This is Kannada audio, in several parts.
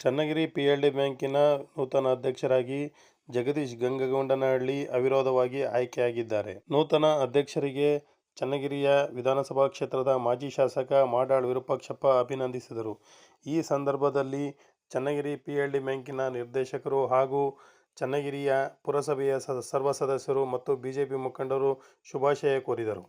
ಚನ್ನಗಿರಿ ಪಿಎಲ್ಡಿ ಬ್ಯಾಂಕಿನ ನೂತನ ಅಧ್ಯಕ್ಷರಾಗಿ ಜಗದೀಶ್ ಗಂಗಗೊಂಡನಹಳ್ಳಿ ಅವಿರೋಧವಾಗಿ ಆಯ್ಕೆಯಾಗಿದ್ದಾರೆ. ನೂತನ ಅಧ್ಯಕ್ಷರಿಗೆ ಚನ್ನಗಿರಿಯ ವಿಧಾನಸಭಾ ಕ್ಷೇತ್ರದ ಮಾಜಿ ಶಾಸಕ ಮಾಡಾಳ್ ವಿರೂಪಾಕ್ಷಪ್ಪ ಅಭಿನಂದಿಸಿದರು. ಈ ಸಂದರ್ಭದಲ್ಲಿ ಚನ್ನಗಿರಿ ಪಿಎಲ್ಡಿ ಬ್ಯಾಂಕಿನ ನಿರ್ದೇಶಕರು ಹಾಗೂ ಚನ್ನಗಿರಿಯ ಪುರಸಭೆಯ ಸರ್ವ ಸದಸ್ಯರು ಮತ್ತು ಬಿಜೆಪಿ ಮುಖಂಡರು ಶುಭಾಶಯ ಕೋರಿದರು.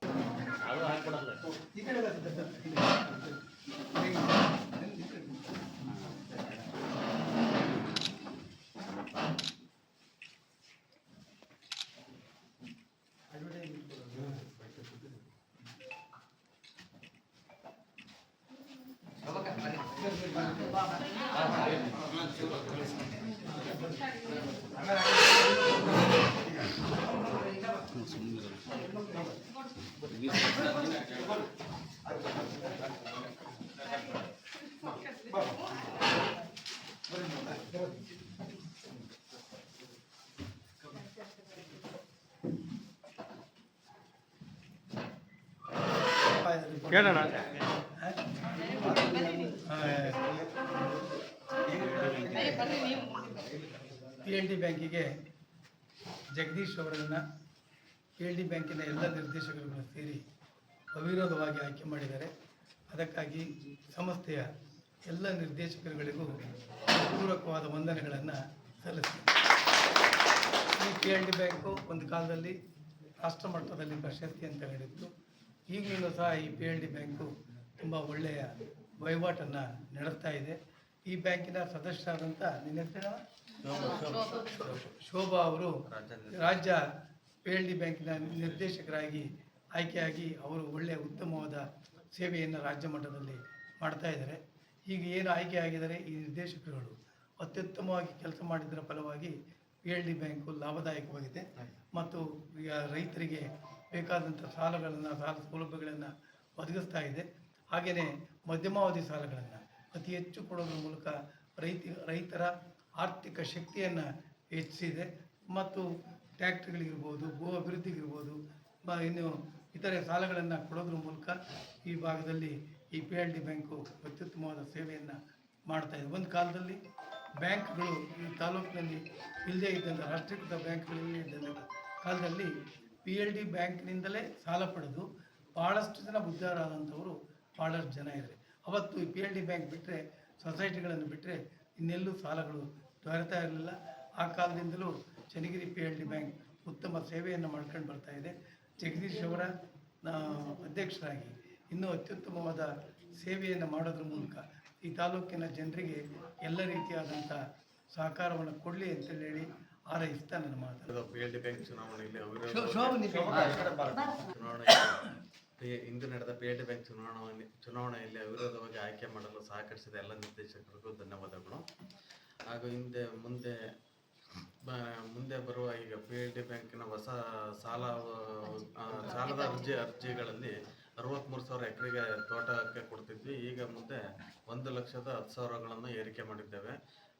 ಕೇಳೋಣ ಪಿ ಎಲ್ ಡಿ ಬ್ಯಾಂಕಿಗೆ ಜಗದೀಶ್ ಅವರನ್ನು ಪಿ ಎಲ್ ಡಿ ಬ್ಯಾಂಕಿನ ಎಲ್ಲ ನಿರ್ದೇಶಕರುಗಳನ್ನು ಸೇರಿ ಅವಿರೋಧವಾಗಿ ಆಯ್ಕೆ ಮಾಡಿದ್ದಾರೆ. ಅದಕ್ಕಾಗಿ ಸಂಸ್ಥೆಯ ಎಲ್ಲ ನಿರ್ದೇಶಕರುಗಳಿಗೂ ಪೂರಕವಾದ ವಂದನೆಗಳನ್ನು ಸಲ್ಲಿಸ್ತೀನಿ. ಈ ಪಿ ಎಲ್ ಡಿ ಬ್ಯಾಂಕು ಒಂದು ಕಾಲದಲ್ಲಿ ರಾಷ್ಟ್ರ ಮಟ್ಟದಲ್ಲಿ ಅಂತ ತಗೊಂಡಿತ್ತು ಈಗಲೂ ಸಹ ಈ ಪಿ ಎಲ್ ಡಿ ಬ್ಯಾಂಕು ತುಂಬ ಒಳ್ಳೆಯ ವಹಿವಾಟನ್ನು ನಡೆಸ್ತಾ ಇದೆ. ಈ ಬ್ಯಾಂಕಿನ ಸದಸ್ಯರಾದಂಥ ನಿನ್ನ ಹೆಸರು ಶೋಭಾ. ಅವರು ರಾಜ್ಯ ಪಿ ಎಲ್ ಡಿ ಬ್ಯಾಂಕಿನ ನಿರ್ದೇಶಕರಾಗಿ ಆಯ್ಕೆಯಾಗಿ ಅವರು ಒಳ್ಳೆಯ ಉತ್ತಮವಾದ ಸೇವೆಯನ್ನು ರಾಜ್ಯ ಮಟ್ಟದಲ್ಲಿ ಮಾಡ್ತಾ ಇದ್ದಾರೆ. ಈಗ ಏನು ಆಯ್ಕೆ ಆಗಿದ್ದಾರೆ ಈ ನಿರ್ದೇಶಕರುಗಳು? ಅತ್ಯುತ್ತಮವಾಗಿ ಕೆಲಸ ಮಾಡಿದ್ದರ ಫಲವಾಗಿ ಪಿ ಎಲ್ ಡಿ ಬ್ಯಾಂಕು ಲಾಭದಾಯಕವಾಗಿದೆ. ಮತ್ತು ಈಗ ರೈತರಿಗೆ ಬೇಕಾದಂಥ ಸಾಲಗಳನ್ನು ಸಾಲ ಸೌಲಭ್ಯಗಳನ್ನು ಒದಗಿಸ್ತಾ ಇದೆ. ಹಾಗೆಯೇ ಮಧ್ಯಮಾವಧಿ ಸಾಲಗಳನ್ನು ಅತಿ ಹೆಚ್ಚು ಕೊಡೋದ್ರ ಮೂಲಕ ರೈತ, ರೈತರ ಆರ್ಥಿಕ ಶಕ್ತಿಯನ್ನು ಹೆಚ್ಚಿಸಿದೆ. ಮತ್ತು ಟ್ಯಾಕ್ಟ್ರಿಗಳಿಗಿರ್ಬೋದು ಭೂ ಅಭಿವೃದ್ಧಿಗಿರ್ಬೋದು ಇನ್ನು ಇತರೆ ಸಾಲಗಳನ್ನು ಕೊಡೋದ್ರ ಮೂಲಕ ಈ ಭಾಗದಲ್ಲಿ ಈ ಪಿ ಎಲ್ ಡಿ ಬ್ಯಾಂಕು ಅತ್ಯುತ್ತಮವಾದ ಸೇವೆಯನ್ನು ಮಾಡ್ತಾ ಇದೆ. ಒಂದು ಕಾಲದಲ್ಲಿ ಬ್ಯಾಂಕ್ಗಳು ಈ ತಾಲೂಕಿನಲ್ಲಿ ಇಲ್ಲದೇ ಇದ್ದಂಥ ರಾಷ್ಟ್ರೀಕೃತ ಬ್ಯಾಂಕ್ಗಳಲ್ಲಿ ಇದ್ದಂಥ ಕಾಲದಲ್ಲಿ ಪಿ ಎಲ್ ಡಿ ಬ್ಯಾಂಕ್ನಿಂದಲೇ ಸಾಲ ಪಡೆದು ಭಾಳಷ್ಟು ಜನ ಬುದ್ಧಾರಾದಂಥವರು ಭಾಳಷ್ಟು ಜನ ಇದ್ದಾರೆ. ಅವತ್ತು ಪಿ ಎಲ್ ಡಿ ಬ್ಯಾಂಕ್ ಬಿಟ್ಟರೆ ಸೊಸೈಟಿಗಳನ್ನು ಬಿಟ್ಟರೆ ಇನ್ನೆಲ್ಲೂ ಸಾಲಗಳು ದೊರೆತಾ ಇರಲಿಲ್ಲ. ಆ ಕಾಲದಿಂದಲೂ Channagiri P L D bank ಉತ್ತಮ ಸೇವೆಯನ್ನು ಮಾಡ್ಕೊಂಡು ಬರ್ತಾ ಇದೆ. ಜಗದೀಶ್ ಅವರ ಅಧ್ಯಕ್ಷರಾಗಿ ಇನ್ನೂ ಅತ್ಯುತ್ತಮವಾದ ಸೇವೆಯನ್ನು ಮಾಡೋದ್ರ ಮೂಲಕ ಈ ತಾಲೂಕಿನ ಜನರಿಗೆ ಎಲ್ಲ ರೀತಿಯಾದಂಥ ಸಹಕಾರವನ್ನು ಕೊಡಲಿ ಅಂತೇಳಿ ಇಷ್ಟ ನನ್ನ ಮಾತು ಪಿ ಎಲ್ ಡಿ ಬ್ಯಾಂಕ್ ಚುನಾವಣೆಯಲ್ಲಿ. ಚುನಾವಣೆ ಇಂದು ನಡೆದ ಪಿ ಎಲ್ ಡಿ ಬ್ಯಾಂಕ್ ಚುನಾವಣೆ ಚುನಾವಣೆಯಲ್ಲಿ ಅವಿರೋಧವಾಗಿ ಆಯ್ಕೆ ಮಾಡಲು ಸಹಕರಿಸಿದ ಎಲ್ಲ ನಿರ್ದೇಶಕರಿಗೂ ಧನ್ಯವಾದಗಳು. ಹಾಗೂ ಹಿಂದೆ ಮುಂದೆ ಮುಂದೆ ಬರುವ ಈಗ ಪಿ ಎಲ್ ಡಿ ಬ್ಯಾಂಕಿನ ಹೊಸ ಸಾಲ ಸಾಲದ ಅರ್ಜಿ ಅರ್ಜಿಗಳಲ್ಲಿ ಅರವತ್ತ್ಮೂರು ಸಾವಿರ ಎಕರೆಗೆ ತೋಟಕ್ಕೆ ಕೊಡ್ತಿದ್ವಿ. ಈಗ ಮುಂದೆ ಒಂದು ಲಕ್ಷದ ಹತ್ತು ಸಾವಿರಗಳನ್ನು ಏರಿಕೆ ಮಾಡಿದ್ದೇವೆ.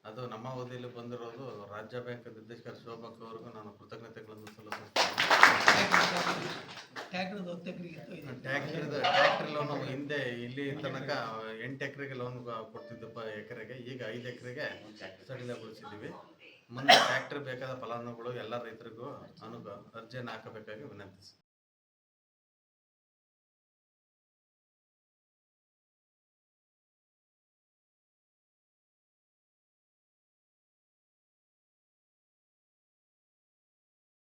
ಅದು ನಮ್ಮ ಅವಧಿಯಲ್ಲಿ ಬಂದಿರೋದು ರಾಜ್ಯ ಬ್ಯಾಂಕ್ ನಿರ್ದೇಶಕ ಶೋಭಕ್ ಅವ್ರಿಗೂ ನಾನು ಕೃತಜ್ಞತೆಗಳನ್ನು ಸಲ್ಲಿಸುತ್ತೇನೆ. ಟ್ಯಾಕ್ಟರ್ ಹಿಂದೆ ಇಲ್ಲಿ ತನಕ ಎಂಟು ಎಕರೆಗೆ ಲೋನ್ ಕೊಡ್ತಿದ್ದಪ್ಪ ಎಕರೆಗೆ, ಈಗ ಐದು ಎಕರೆಗೆ ಸಡಿಲಗೊಳಿಸಿದ್ದೀವಿ ಮುಂದೆ ಟ್ಯಾಕ್ಟರ್ ಬೇಕಾದ ಫಲಾನುಭವಿಗಳು ಎಲ್ಲ ರೈತರಿಗೂ ಅನುಗ, ಅರ್ಜಿಯನ್ನು ಹಾಕಬೇಕಾಗಿ ವಿನಂತಿಸಿ